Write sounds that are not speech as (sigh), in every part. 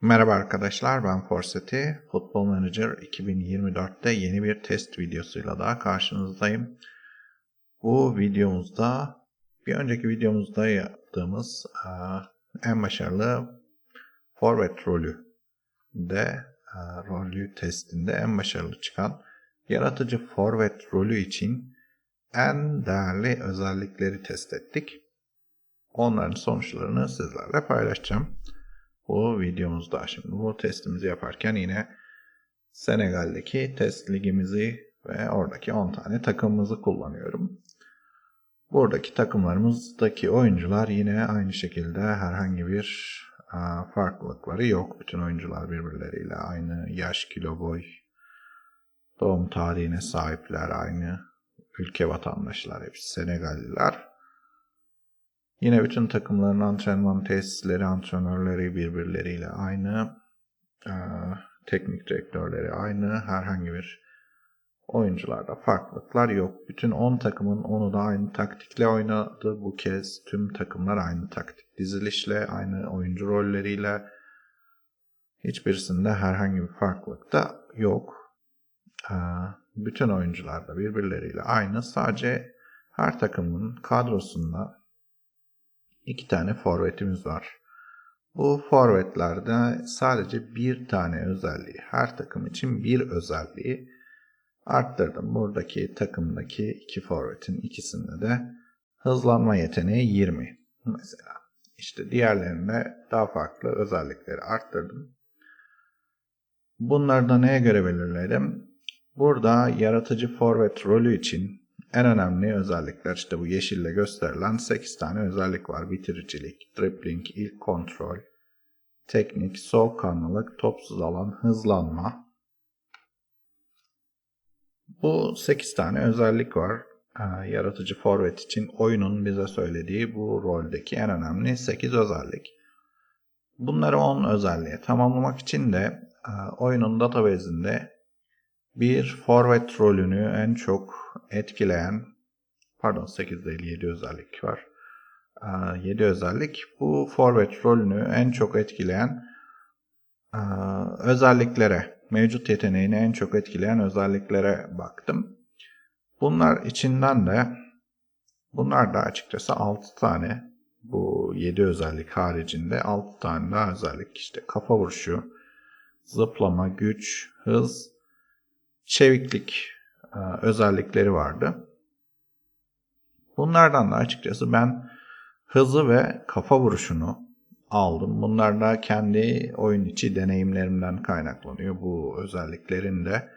Merhaba arkadaşlar ben Forseti. Football Manager 2024'te yeni bir test videosuyla daha karşınızdayım. Bu videomuzda bir önceki videomuzda yaptığımız e, en başarılı forvet rolü de e, rolü testinde en başarılı çıkan yaratıcı forvet rolü için en değerli özellikleri test ettik. Onların sonuçlarını sizlerle paylaşacağım bu videomuzda. Şimdi bu testimizi yaparken yine Senegal'deki test ligimizi ve oradaki 10 tane takımımızı kullanıyorum. Buradaki takımlarımızdaki oyuncular yine aynı şekilde herhangi bir farklılıkları yok. Bütün oyuncular birbirleriyle aynı yaş, kilo, boy, doğum tarihine sahipler, aynı ülke vatandaşlar, hepsi Senegalliler. Yine bütün takımların antrenman tesisleri, antrenörleri birbirleriyle aynı. Ee, teknik direktörleri aynı. Herhangi bir oyuncularda farklılıklar yok. Bütün 10 takımın onu da aynı taktikle oynadı. Bu kez tüm takımlar aynı taktik dizilişle, aynı oyuncu rolleriyle. Hiçbirisinde herhangi bir farklılık da yok. Ee, bütün oyuncular da birbirleriyle aynı. Sadece her takımın kadrosunda iki tane forvetimiz var. Bu forvetlerde sadece bir tane özelliği, her takım için bir özelliği arttırdım. Buradaki takımdaki iki forvetin ikisinde de hızlanma yeteneği 20 mesela. İşte diğerlerinde daha farklı özellikleri arttırdım. Bunları da neye göre belirledim? Burada yaratıcı forvet rolü için en önemli özellikler işte bu yeşille gösterilen 8 tane özellik var. Bitiricilik, dribbling, ilk kontrol, teknik, soğukkanlılık, topsuz alan, hızlanma. Bu 8 tane özellik var. Ee, yaratıcı forvet için oyunun bize söylediği bu roldeki en önemli 8 özellik. Bunları 10 özelliğe tamamlamak için de e, oyunun database'inde bir forvet rolünü en çok etkileyen pardon 8 değil 7 özellik var. 7 özellik bu forvet rolünü en çok etkileyen özelliklere mevcut yeteneğini en çok etkileyen özelliklere baktım. Bunlar içinden de bunlar da açıkçası 6 tane bu 7 özellik haricinde 6 tane daha özellik işte kafa vuruşu, zıplama, güç, hız, çeviklik özellikleri vardı. Bunlardan da açıkçası ben hızı ve kafa vuruşunu aldım. Bunlar da kendi oyun içi deneyimlerimden kaynaklanıyor. Bu özelliklerin de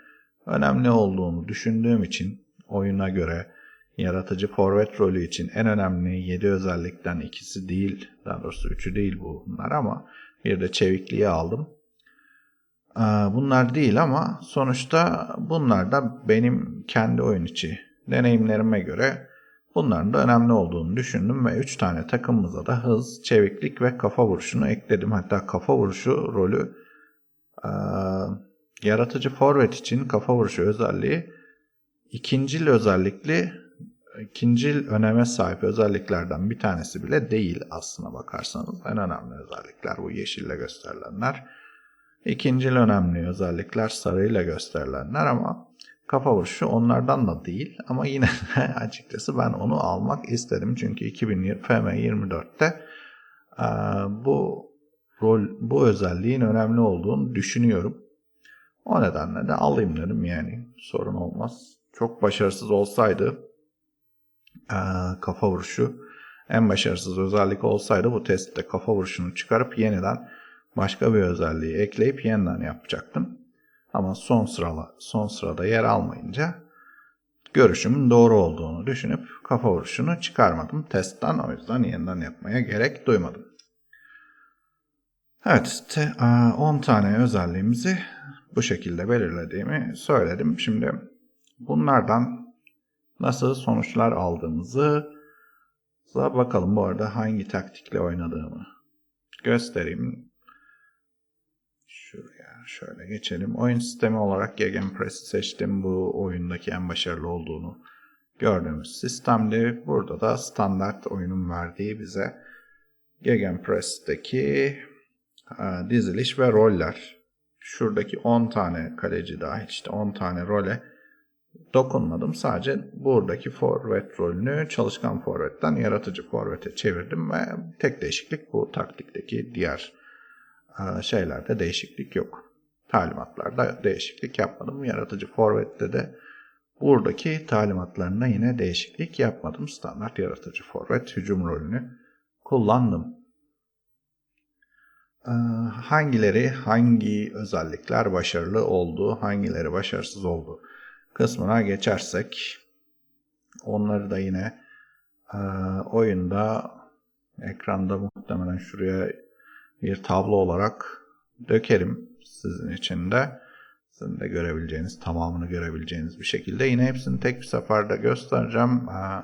önemli olduğunu düşündüğüm için oyuna göre yaratıcı forvet rolü için en önemli 7 özellikten ikisi değil, daha doğrusu üçü değil bunlar ama bir de çevikliği aldım. Ee, bunlar değil ama sonuçta bunlar da benim kendi oyun içi deneyimlerime göre bunların da önemli olduğunu düşündüm ve 3 tane takımımıza da hız, çeviklik ve kafa vuruşunu ekledim. Hatta kafa vuruşu rolü e, yaratıcı forvet için kafa vuruşu özelliği ikincil özellikli ikincil öneme sahip özelliklerden bir tanesi bile değil aslına bakarsanız. En önemli özellikler bu yeşille gösterilenler. İkincil önemli özellikler sarıyla gösterilenler ama kafa vuruşu onlardan da değil. Ama yine (laughs) de açıkçası ben onu almak istedim. Çünkü 2020 FM24'te e, bu rol bu özelliğin önemli olduğunu düşünüyorum. O nedenle de alayım dedim yani sorun olmaz. Çok başarısız olsaydı e, kafa vuruşu en başarısız özellik olsaydı bu testte kafa vuruşunu çıkarıp yeniden başka bir özelliği ekleyip yeniden yapacaktım. Ama son sırala son sırada yer almayınca görüşümün doğru olduğunu düşünüp kafa vuruşunu çıkarmadım testten. O yüzden yeniden yapmaya gerek duymadım. Evet, 10 tane özelliğimizi bu şekilde belirlediğimi söyledim. Şimdi bunlardan nasıl sonuçlar aldığımızı bakalım. Bu arada hangi taktikle oynadığımı göstereyim. Şöyle geçelim. Oyun sistemi olarak Gegenpress'i seçtim. Bu oyundaki en başarılı olduğunu gördüğümüz sistemdi. Burada da standart oyunun verdiği bize Gegenpress'teki e, diziliş ve roller. Şuradaki 10 tane kaleci dahil işte 10 tane role dokunmadım. Sadece buradaki forvet rolünü çalışkan forvetten yaratıcı forvete çevirdim ve tek değişiklik bu taktikteki diğer e, şeylerde değişiklik yok. Talimatlarda değişiklik yapmadım. Yaratıcı forvette de buradaki talimatlarına yine değişiklik yapmadım. Standart yaratıcı forvet hücum rolünü kullandım. Ee, hangileri hangi özellikler başarılı oldu, hangileri başarısız oldu kısmına geçersek onları da yine e, oyunda ekranda muhtemelen şuraya bir tablo olarak dökerim sizin için de. Sizin de görebileceğiniz, tamamını görebileceğiniz bir şekilde. Yine hepsini tek bir seferde göstereceğim. Ee,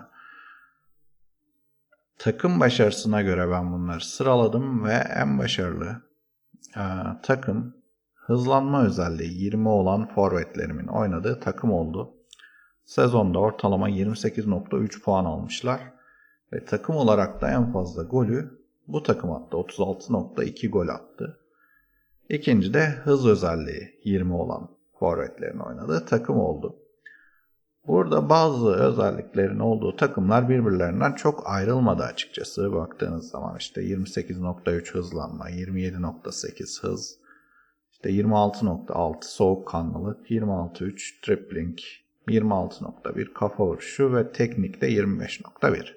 takım başarısına göre ben bunları sıraladım ve en başarılı e, takım hızlanma özelliği 20 olan forvetlerimin oynadığı takım oldu. Sezonda ortalama 28.3 puan almışlar ve takım olarak da en fazla golü bu takım attı. 36.2 gol attı. İkinci de hız özelliği 20 olan forvetlerin oynadığı takım oldu. Burada bazı özelliklerin olduğu takımlar birbirlerinden çok ayrılmadı açıkçası. Baktığınız zaman işte 28.3 hızlanma, 27.8 hız, işte 26.6 soğukkanlılık, 26.3 tripling, 26.1 kafa vuruşu ve teknikte 25.1.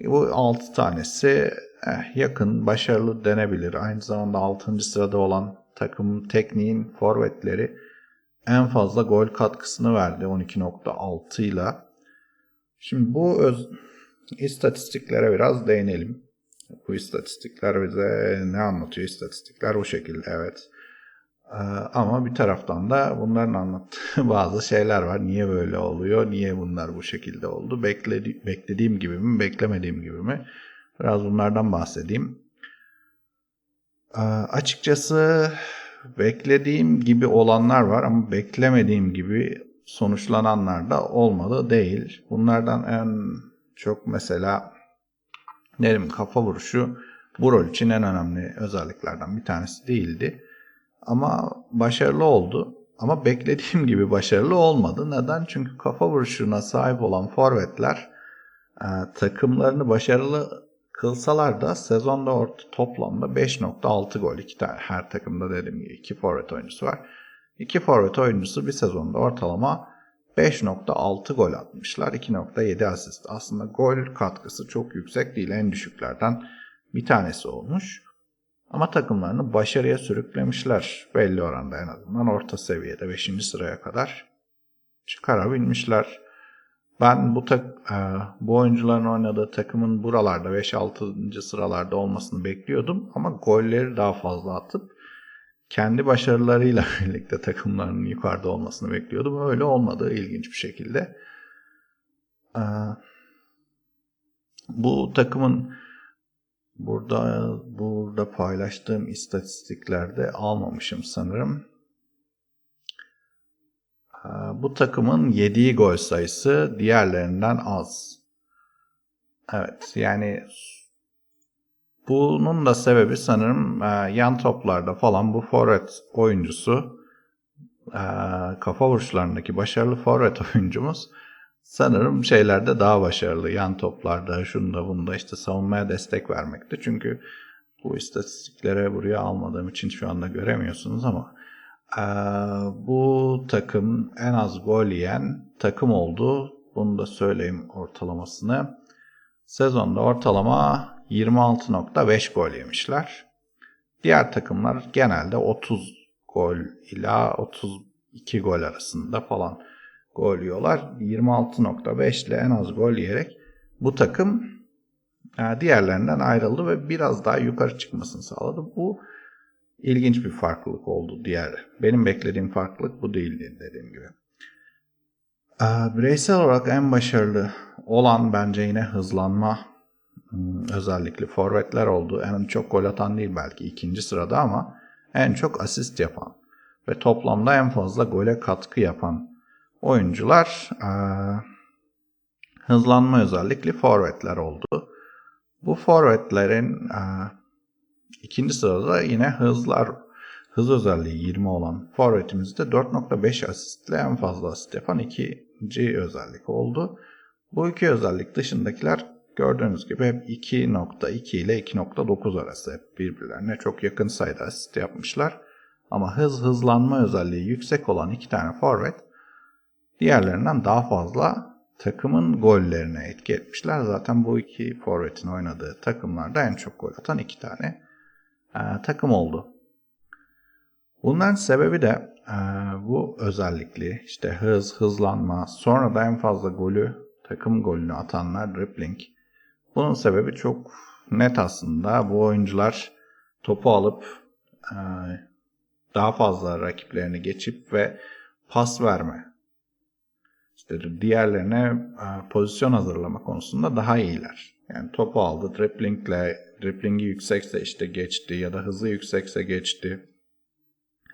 Bu 6 tanesi eh, yakın, başarılı denebilir. Aynı zamanda 6. sırada olan takım tekniğin forvetleri en fazla gol katkısını verdi 12.6 ile. Şimdi bu öz istatistiklere biraz değinelim. Bu istatistikler bize ne anlatıyor? İstatistikler bu şekilde evet. Ee, ama bir taraftan da bunların anlattığı (laughs) bazı şeyler var. Niye böyle oluyor? Niye bunlar bu şekilde oldu? Bekledi, beklediğim gibi mi? Beklemediğim gibi mi? Biraz bunlardan bahsedeyim. Ee, açıkçası beklediğim gibi olanlar var ama beklemediğim gibi sonuçlananlar da olmadı değil. Bunlardan en çok mesela Nerim kafa vuruşu bu rol için en önemli özelliklerden bir tanesi değildi. Ama başarılı oldu. Ama beklediğim (laughs) gibi başarılı olmadı. Neden? Çünkü kafa vuruşuna sahip olan forvetler e, takımlarını başarılı kılsalar da sezonda orta toplamda 5.6 gol. İki tane her takımda dediğim gibi iki forvet oyuncusu var. İki forvet oyuncusu bir sezonda ortalama 5.6 gol atmışlar. 2.7 asist. Aslında gol katkısı çok yüksek değil. En düşüklerden bir tanesi olmuş. Ama takımlarını başarıya sürüklemişler. Belli oranda en azından orta seviyede 5. sıraya kadar çıkarabilmişler. Ben bu tak, e, bu oyuncuların oynadığı takımın buralarda 5-6. sıralarda olmasını bekliyordum ama golleri daha fazla atıp kendi başarılarıyla (laughs) birlikte takımlarının yukarıda olmasını bekliyordum. Öyle olmadı ilginç bir şekilde. E, bu takımın burada burada paylaştığım istatistiklerde almamışım sanırım. Ee, bu takımın yediği gol sayısı diğerlerinden az. Evet yani bunun da sebebi sanırım e, yan toplarda falan bu forvet oyuncusu e, kafa vuruşlarındaki başarılı forvet (laughs) oyuncumuz sanırım şeylerde daha başarılı. Yan toplarda, şunda bunda işte savunmaya destek vermekte. Çünkü bu istatistiklere buraya almadığım için şu anda göremiyorsunuz ama bu takım en az gol yiyen takım oldu. Bunu da söyleyeyim ortalamasını. Sezonda ortalama 26.5 gol yemişler. Diğer takımlar genelde 30 gol ila 32 gol arasında falan gol yiyorlar. 26.5 ile en az gol yiyerek bu takım e, diğerlerinden ayrıldı ve biraz daha yukarı çıkmasını sağladı. Bu ilginç bir farklılık oldu diğer. Benim beklediğim farklılık bu değildi dediğim gibi. Ee, bireysel olarak en başarılı olan bence yine hızlanma hmm, özellikle forvetler oldu. En çok gol atan değil belki ikinci sırada ama en çok asist yapan ve toplamda en fazla gole katkı yapan oyuncular ee, hızlanma özellikle forvetler oldu. Bu forvetlerin ee, İkinci sırada yine hızlar hız özelliği 20 olan forvetimizde 4.5 asistle en fazla asist yapan ikinci özellik oldu. Bu iki özellik dışındakiler gördüğünüz gibi hep 2.2 ile 2.9 arası hep birbirlerine çok yakın sayıda asist yapmışlar. Ama hız hızlanma özelliği yüksek olan iki tane forvet diğerlerinden daha fazla takımın gollerine etki etmişler. Zaten bu iki forvetin oynadığı takımlarda en çok gol atan iki tane e, takım oldu. Bunların sebebi de e, bu özellikli işte hız, hızlanma, sonra da en fazla golü takım golünü atanlar dribbling. Bunun sebebi çok net aslında. Bu oyuncular topu alıp e, daha fazla rakiplerini geçip ve pas verme. İşte diğerlerine pozisyon hazırlama konusunda daha iyiler. Yani topu aldı, driblingle, driblingi yüksekse işte geçti ya da hızı yüksekse geçti.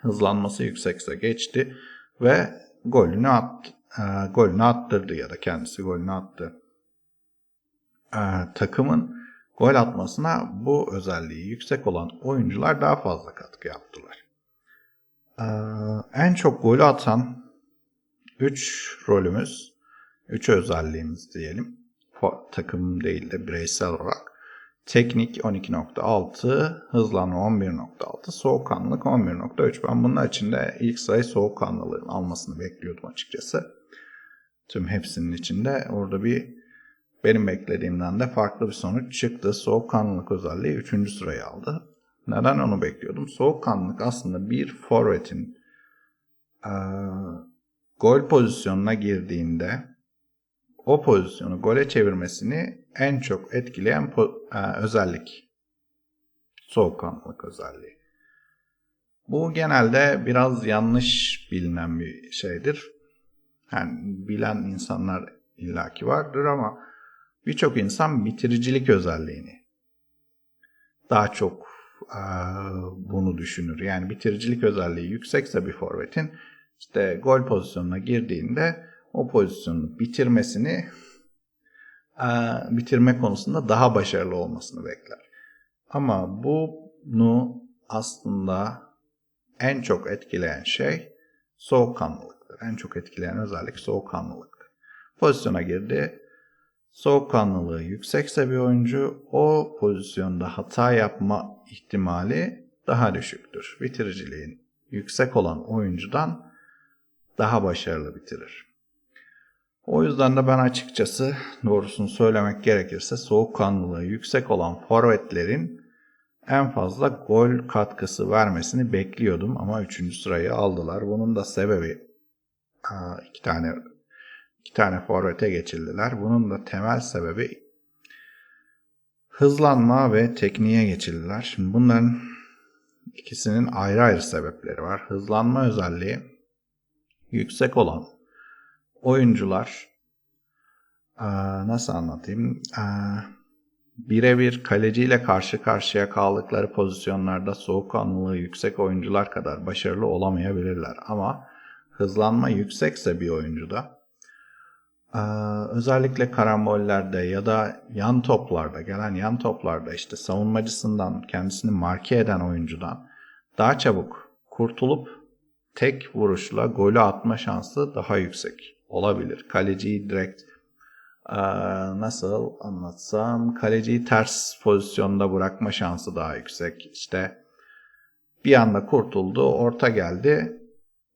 Hızlanması yüksekse geçti ve golünü at, e, golünü attırdı ya da kendisi golünü attı. E, takımın gol atmasına bu özelliği yüksek olan oyuncular daha fazla katkı yaptılar. Ee, en çok golü atan 3 rolümüz, 3 özelliğimiz diyelim. Takım değil de bireysel olarak. Teknik 12.6, hızlanma 11.6, soğukkanlılık 11.3. Ben bunun içinde ilk sayı soğukkanlılığın almasını bekliyordum açıkçası. Tüm hepsinin içinde orada bir benim beklediğimden de farklı bir sonuç çıktı. Soğukkanlılık özelliği 3. sırayı aldı. Neden onu bekliyordum? Soğukkanlılık aslında bir forvetin e, gol pozisyonuna girdiğinde o pozisyonu gole çevirmesini en çok etkileyen e, özellik. Soğukkanlılık özelliği. Bu genelde biraz yanlış bilinen bir şeydir. Yani bilen insanlar illaki vardır ama birçok insan bitiricilik özelliğini daha çok bunu düşünür. Yani bitiricilik özelliği yüksekse bir forvetin işte gol pozisyonuna girdiğinde o pozisyonu bitirmesini bitirme konusunda daha başarılı olmasını bekler. Ama bunu aslında en çok etkileyen şey soğukkanlılıktır. En çok etkileyen özellik soğukkanlılıktır. Pozisyona girdi, soğukkanlılığı yüksekse bir oyuncu o pozisyonda hata yapma ihtimali daha düşüktür. Bitiriciliğin yüksek olan oyuncudan daha başarılı bitirir. O yüzden de ben açıkçası doğrusunu söylemek gerekirse soğukkanlılığı yüksek olan forvetlerin en fazla gol katkısı vermesini bekliyordum ama 3. sırayı aldılar. Bunun da sebebi iki tane iki tane forvete geçildiler. Bunun da temel sebebi hızlanma ve tekniğe geçildiler. Şimdi bunların ikisinin ayrı ayrı sebepleri var. Hızlanma özelliği yüksek olan oyuncular nasıl anlatayım? Birebir kaleciyle karşı karşıya kaldıkları pozisyonlarda soğukkanlılığı yüksek oyuncular kadar başarılı olamayabilirler. Ama hızlanma yüksekse bir oyuncuda özellikle karambollerde ya da yan toplarda, gelen yan toplarda işte savunmacısından kendisini marke eden oyuncudan daha çabuk kurtulup tek vuruşla golü atma şansı daha yüksek olabilir. Kaleciyi direkt ee, nasıl anlatsam kaleciyi ters pozisyonda bırakma şansı daha yüksek. İşte bir anda kurtuldu, orta geldi,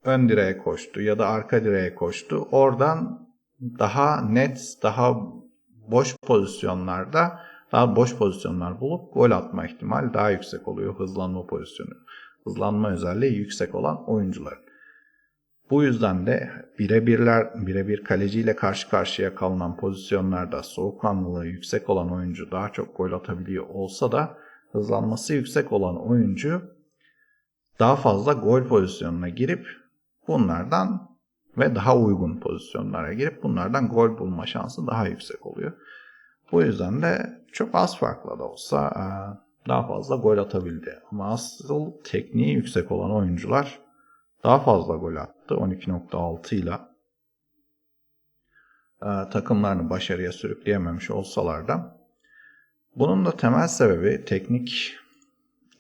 ön direğe koştu ya da arka direğe koştu. Oradan daha net, daha boş pozisyonlarda daha boş pozisyonlar bulup gol atma ihtimali daha yüksek oluyor hızlanma pozisyonu. Hızlanma özelliği yüksek olan oyuncular. Bu yüzden de birebirler birebir kaleciyle karşı karşıya kalınan pozisyonlarda soğukkanlılığı yüksek olan oyuncu daha çok gol atabiliyor olsa da hızlanması yüksek olan oyuncu daha fazla gol pozisyonuna girip bunlardan ve daha uygun pozisyonlara girip bunlardan gol bulma şansı daha yüksek oluyor. Bu yüzden de çok az farkla da olsa daha fazla gol atabildi. Ama asıl tekniği yüksek olan oyuncular daha fazla gol attı. 12.6 ile e, takımlarını başarıya sürükleyememiş olsalar da bunun da temel sebebi teknik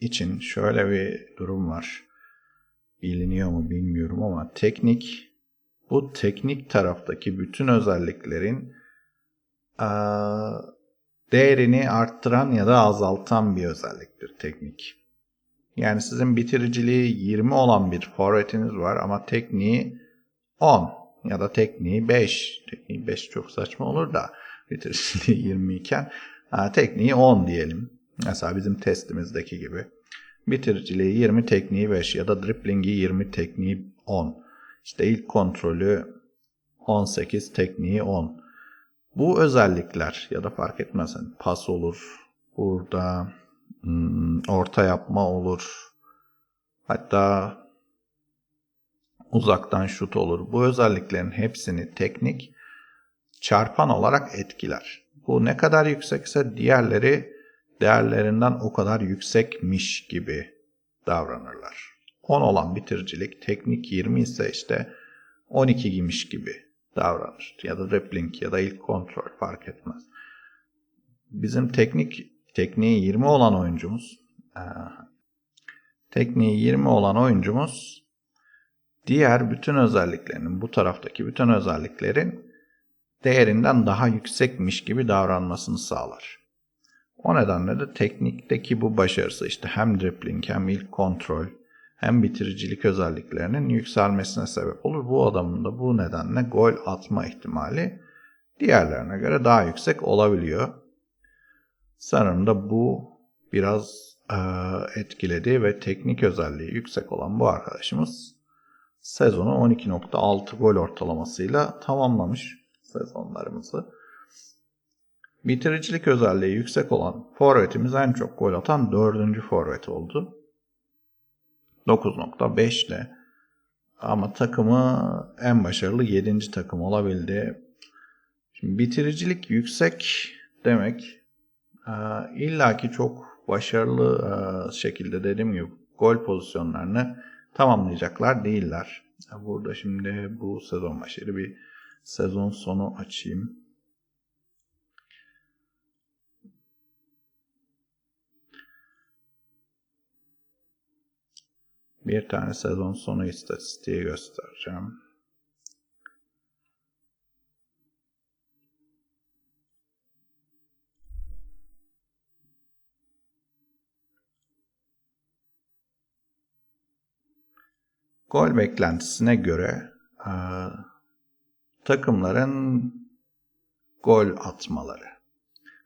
için şöyle bir durum var. Biliniyor mu bilmiyorum ama teknik bu teknik taraftaki bütün özelliklerin eee, değerini arttıran ya da azaltan bir özelliktir teknik. Yani sizin bitiriciliği 20 olan bir forvetiniz var ama tekniği 10 ya da tekniği 5. Tekniği 5 çok saçma olur da bitiriciliği (laughs) 20 iken tekniği 10 diyelim. Mesela bizim testimizdeki gibi. Bitiriciliği 20, tekniği 5 ya da driplingi 20, tekniği 10. İşte ilk kontrolü 18, tekniği 10. Bu özellikler ya da fark etmez pas olur, burada orta yapma olur, hatta uzaktan şut olur. Bu özelliklerin hepsini teknik çarpan olarak etkiler. Bu ne kadar yüksekse diğerleri değerlerinden o kadar yüksekmiş gibi davranırlar. 10 olan bitiricilik teknik 20 ise işte 12 giymiş gibi davranır. Ya da dribbling ya da ilk kontrol fark etmez. Bizim teknik tekniği 20 olan oyuncumuz eee, tekniği 20 olan oyuncumuz diğer bütün özelliklerinin bu taraftaki bütün özelliklerin değerinden daha yüksekmiş gibi davranmasını sağlar. O nedenle de teknikteki bu başarısı işte hem dribbling hem ilk kontrol hem bitiricilik özelliklerinin yükselmesine sebep olur. Bu adamın da bu nedenle gol atma ihtimali diğerlerine göre daha yüksek olabiliyor. Sanırım da bu biraz eee, etkiledi ve teknik özelliği yüksek olan bu arkadaşımız sezonu 12.6 gol ortalamasıyla tamamlamış sezonlarımızı. Bitiricilik özelliği yüksek olan forvetimiz en çok gol atan dördüncü forvet oldu. 9.5 ile ama takımı en başarılı 7. takım olabildi. Şimdi bitiricilik yüksek demek e, illaki çok başarılı e, şekilde dediğim gibi gol pozisyonlarını tamamlayacaklar değiller. E, Burada şimdi bu sezon başarı bir sezon sonu açayım. Bir tane sezon sonu istatistiği göstereceğim. Gol beklentisine göre e, takımların gol atmaları,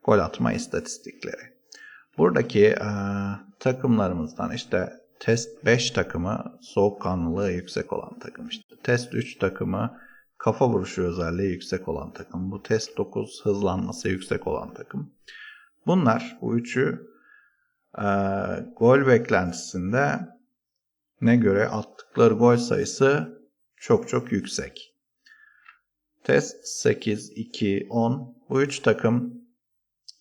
gol atma istatistikleri. Buradaki e, takımlarımızdan işte test 5 takımı soğukkanlılığı yüksek olan takım işte. Test 3 takımı kafa vuruşu özelliği yüksek olan takım. Bu test 9 hızlanması yüksek olan takım. Bunlar bu üçü e, gol beklentisinde ne göre attıkları gol sayısı çok çok yüksek. Test 8, 2, 10 bu üç takım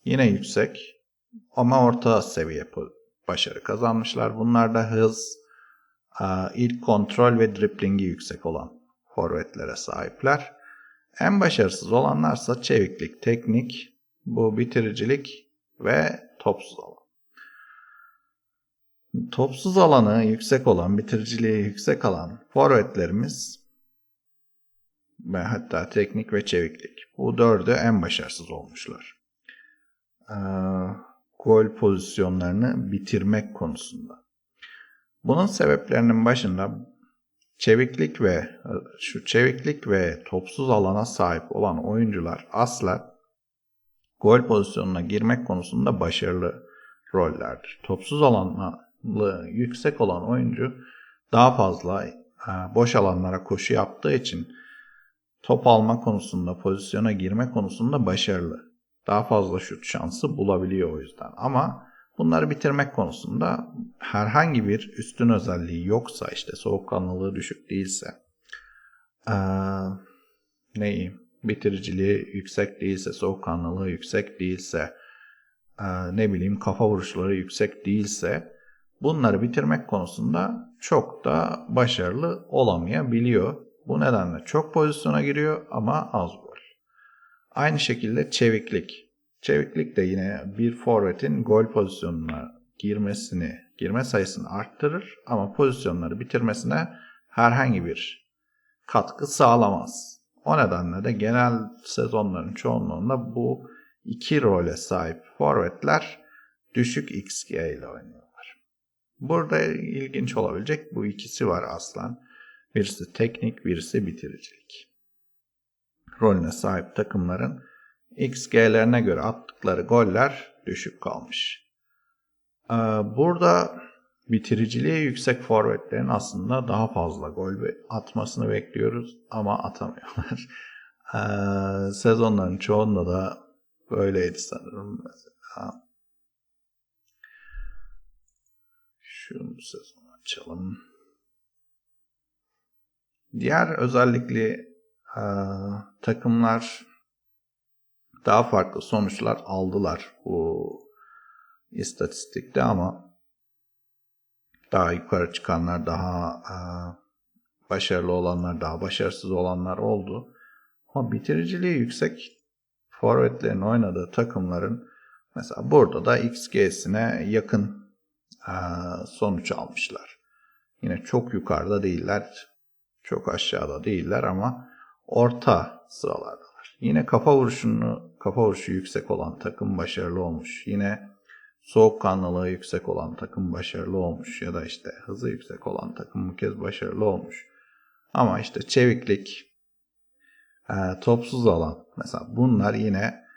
yine yüksek ama orta seviye başarı kazanmışlar. Bunlar da hız, e, ilk kontrol ve driblingi yüksek olan forvetlere sahipler. En başarısız olanlarsa çeviklik, teknik, bu bitiricilik ve topsuz alan. Topsuz alanı yüksek olan, bitiriciliği yüksek olan forvetlerimiz ve hatta teknik ve çeviklik. Bu dördü en başarısız olmuşlar. Ee, gol pozisyonlarını bitirmek konusunda. Bunun sebeplerinin başında çeviklik ve şu çeviklik ve topsuz alana sahip olan oyuncular asla gol pozisyonuna girmek konusunda başarılı rollerdir. Topsuz alanı yüksek olan oyuncu daha fazla e, boş alanlara koşu yaptığı için top alma konusunda, pozisyona girme konusunda başarılı. Daha fazla şut şansı bulabiliyor o yüzden. Ama bunları bitirmek konusunda herhangi bir üstün özelliği yoksa işte soğukkanlılığı düşük değilse ee, neyi bitiriciliği yüksek değilse soğukkanlılığı yüksek değilse ee, ne bileyim kafa vuruşları yüksek değilse bunları bitirmek konusunda çok da başarılı olamayabiliyor. Bu nedenle çok pozisyona giriyor ama az gol. Aynı şekilde çeviklik. Çeviklik de yine bir forvetin gol pozisyonuna girmesini, girme sayısını arttırır ama pozisyonları bitirmesine herhangi bir katkı sağlamaz. O nedenle de genel sezonların çoğunluğunda bu iki role sahip forvetler düşük XG ile oynuyorlar. Burada ilginç olabilecek bu ikisi var aslan. Birisi teknik, birisi bitiricilik. Rolüne sahip takımların XG'lerine göre attıkları goller düşük kalmış. Ee, Burada bitiriciliği yüksek forvetlerin aslında daha fazla gol atmasını bekliyoruz ama atamıyorlar. (laughs) Ee, Sezonların çoğunda da böyleydi sanırım. Şu sezon açalım. Diğer özellikle e, takımlar daha farklı sonuçlar aldılar bu istatistikte ama daha yukarı çıkanlar daha e, başarılı olanlar daha başarısız olanlar oldu. Ama bitiriciliği yüksek forvetlerin oynadığı takımların mesela burada da XG'sine yakın sonuç almışlar. Yine çok yukarıda değiller, çok aşağıda değiller ama orta sıralardalar. Yine kafa vuruşunu kafa vuruşu yüksek olan takım başarılı olmuş. Yine soğukkanlılığı yüksek olan takım başarılı olmuş ya da işte hızı yüksek olan takım bu kez başarılı olmuş. Ama işte çeviklik, e, topsuz alan mesela bunlar yine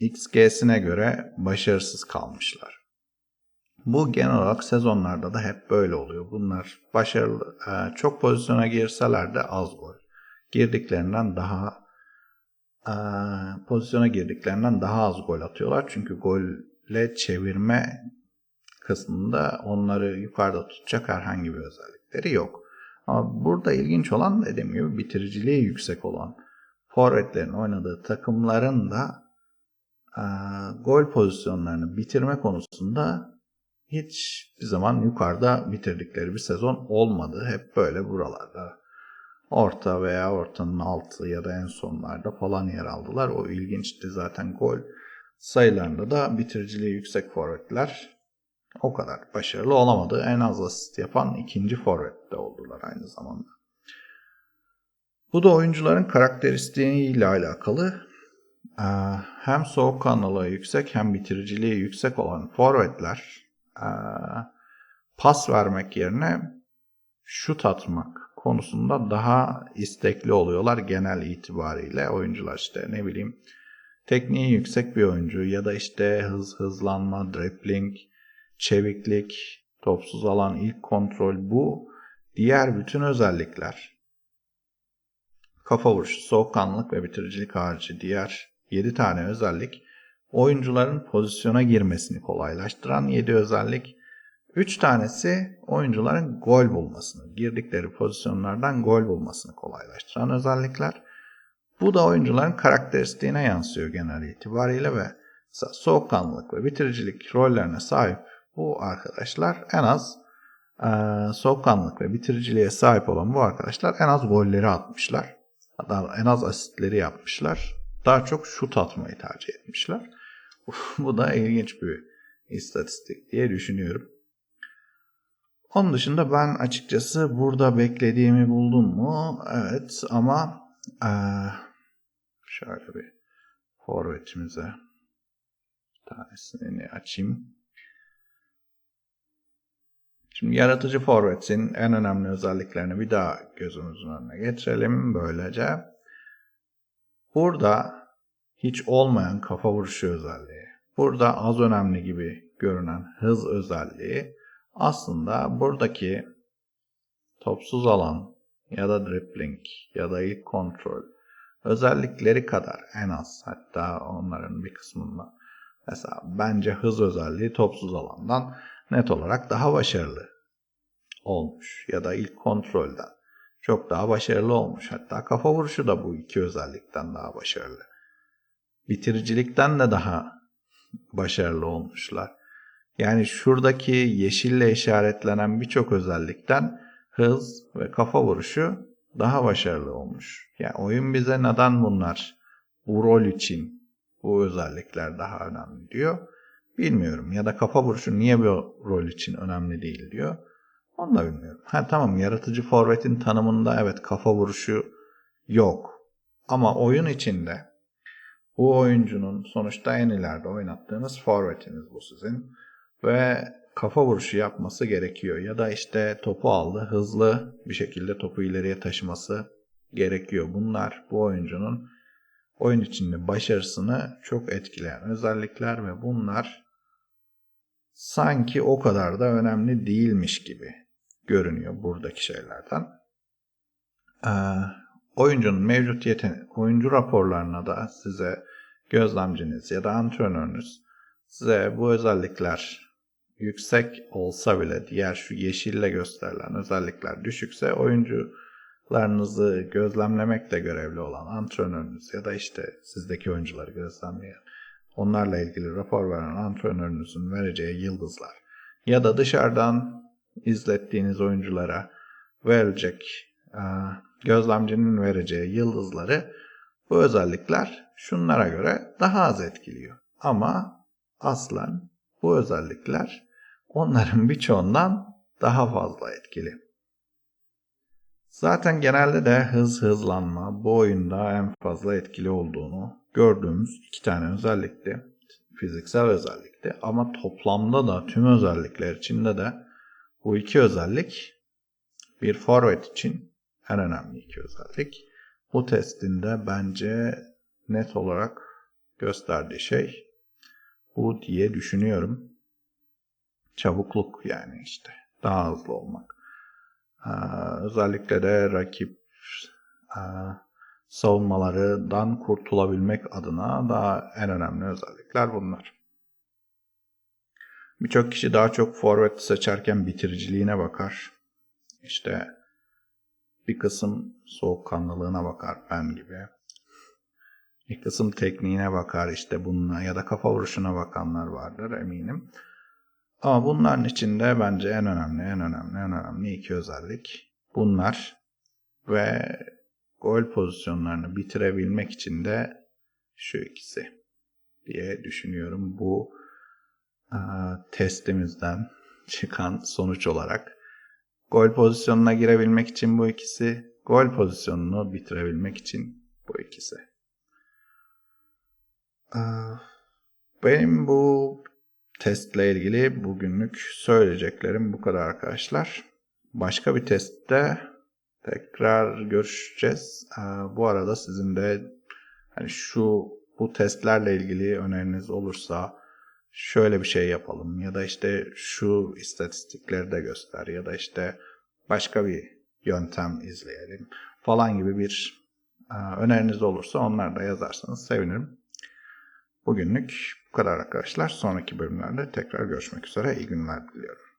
XG'sine göre başarısız kalmışlar. Bu genel olarak sezonlarda da hep böyle oluyor. Bunlar başarılı, e, çok pozisyona girseler de az gol. Girdiklerinden daha e, pozisyona girdiklerinden daha az gol atıyorlar. Çünkü golle çevirme kısmında onları yukarıda tutacak herhangi bir özellikleri yok. Ama burada ilginç olan dediğim gibi bitiriciliği yüksek olan forvetlerin oynadığı takımların da e, gol pozisyonlarını bitirme konusunda hiçbir zaman yukarıda bitirdikleri bir sezon olmadı. Hep böyle buralarda orta veya ortanın altı ya da en sonlarda falan yer aldılar. O ilginçti zaten gol sayılarında da bitiriciliği yüksek forvetler o kadar başarılı olamadı. En az asist yapan ikinci forvette oldular aynı zamanda. Bu da oyuncuların karakteristiğiyle alakalı. Ee, hem soğukkanlılığı yüksek hem bitiriciliği yüksek olan forvetler ee, pas vermek yerine şut atmak konusunda daha istekli oluyorlar genel itibariyle. Oyuncular işte ne bileyim tekniği yüksek bir oyuncu ya da işte hız hızlanma, dribbling, çeviklik, topsuz alan, ilk kontrol bu diğer bütün özellikler kafa vuruşu, soğukkanlılık ve bitiricilik harici diğer 7 tane özellik oyuncuların pozisyona girmesini kolaylaştıran 7 özellik. 3 tanesi oyuncuların gol bulmasını, girdikleri pozisyonlardan gol bulmasını kolaylaştıran özellikler. Bu da oyuncuların karakteristiğine yansıyor genel itibariyle ve soğukkanlılık ve bitiricilik rollerine sahip bu arkadaşlar en az e, soğukkanlılık ve bitiriciliğe sahip olan bu arkadaşlar en az golleri atmışlar. Hatta en az asistleri yapmışlar. Daha çok şut atmayı tercih etmişler. (laughs) bu da ilginç bir istatistik diye düşünüyorum. Onun dışında ben açıkçası burada beklediğimi buldum mu? Evet ama ee, şöyle bir forvetimize tanesini açayım. Şimdi yaratıcı forvetin en önemli özelliklerini bir daha gözümüzün önüne getirelim böylece. Burada hiç olmayan kafa vuruşu özelliği, burada az önemli gibi görünen hız özelliği aslında buradaki topsuz alan ya da dribbling ya da ilk kontrol özellikleri kadar en az hatta onların bir kısmında mesela bence hız özelliği topsuz alandan net olarak daha başarılı olmuş ya da ilk kontrolden çok daha başarılı olmuş. Hatta kafa vuruşu da bu iki özellikten daha başarılı. Bitiricilikten de daha başarılı olmuşlar. Yani şuradaki yeşille işaretlenen birçok özellikten hız ve kafa vuruşu daha başarılı olmuş. Yani oyun bize neden bunlar bu rol için bu özellikler daha önemli diyor. Bilmiyorum. Ya da kafa vuruşu niye bu rol için önemli değil diyor. Onu da bilmiyorum. Ha tamam yaratıcı forvetin tanımında evet kafa vuruşu yok. Ama oyun içinde bu oyuncunun sonuçta en ileride oynattığınız forvetiniz bu sizin. Ve kafa vuruşu yapması gerekiyor. Ya da işte topu aldı hızlı bir şekilde topu ileriye taşıması gerekiyor. Bunlar bu oyuncunun oyun içinde başarısını çok etkileyen özellikler ve bunlar sanki o kadar da önemli değilmiş gibi görünüyor buradaki şeylerden. Ee, oyuncunun mevcut yeteneği, oyuncu raporlarına da size gözlemciniz ya da antrenörünüz size bu özellikler yüksek olsa bile diğer şu yeşille gösterilen özellikler düşükse oyuncularınızı gözlemlemekle görevli olan antrenörünüz ya da işte sizdeki oyuncuları gözlemleyen onlarla ilgili rapor veren antrenörünüzün vereceği yıldızlar ya da dışarıdan izlettiğiniz oyunculara verilecek e, gözlemcinin vereceği yıldızları bu özellikler şunlara göre daha az etkiliyor. Ama aslen bu özellikler onların (laughs) birçoğundan daha fazla etkili. Zaten genelde de hız hızlanma bu oyunda en fazla etkili olduğunu gördüğümüz iki tane özellikti. Fiziksel özellikti ama toplamda da tüm özellikler içinde de bu iki özellik bir forvet için en önemli iki özellik. Bu testinde bence net olarak gösterdiği şey bu diye düşünüyorum. Çabukluk yani işte daha hızlı olmak. Ee, özellikle de rakip e, savunmalarından kurtulabilmek adına daha en önemli özellikler bunlar. Birçok kişi daha çok forvet seçerken bitiriciliğine bakar. İşte bir kısım soğukkanlılığına bakar ben gibi. Bir kısım tekniğine bakar işte bununla ya da kafa vuruşuna bakanlar vardır eminim. Ama bunların içinde bence en önemli, en önemli, en önemli iki özellik bunlar. Ve gol pozisyonlarını bitirebilmek için de şu ikisi diye düşünüyorum. Bu e, testimizden çıkan sonuç olarak. Gol pozisyonuna girebilmek için bu ikisi, gol pozisyonunu bitirebilmek için bu ikisi. Ee, Benim bu testle ilgili bugünlük söyleyeceklerim bu kadar arkadaşlar. Başka bir testte tekrar görüşeceğiz. Ee, Bu arada sizin de hani şu bu testlerle ilgili öneriniz olursa şöyle bir şey yapalım ya da işte şu istatistikleri de göster ya da işte başka bir yöntem izleyelim falan gibi bir e, öneriniz olursa onlar da yazarsanız sevinirim. Bugünlük bu kadar arkadaşlar. Sonraki bölümlerde tekrar görüşmek üzere. İyi günler diliyorum.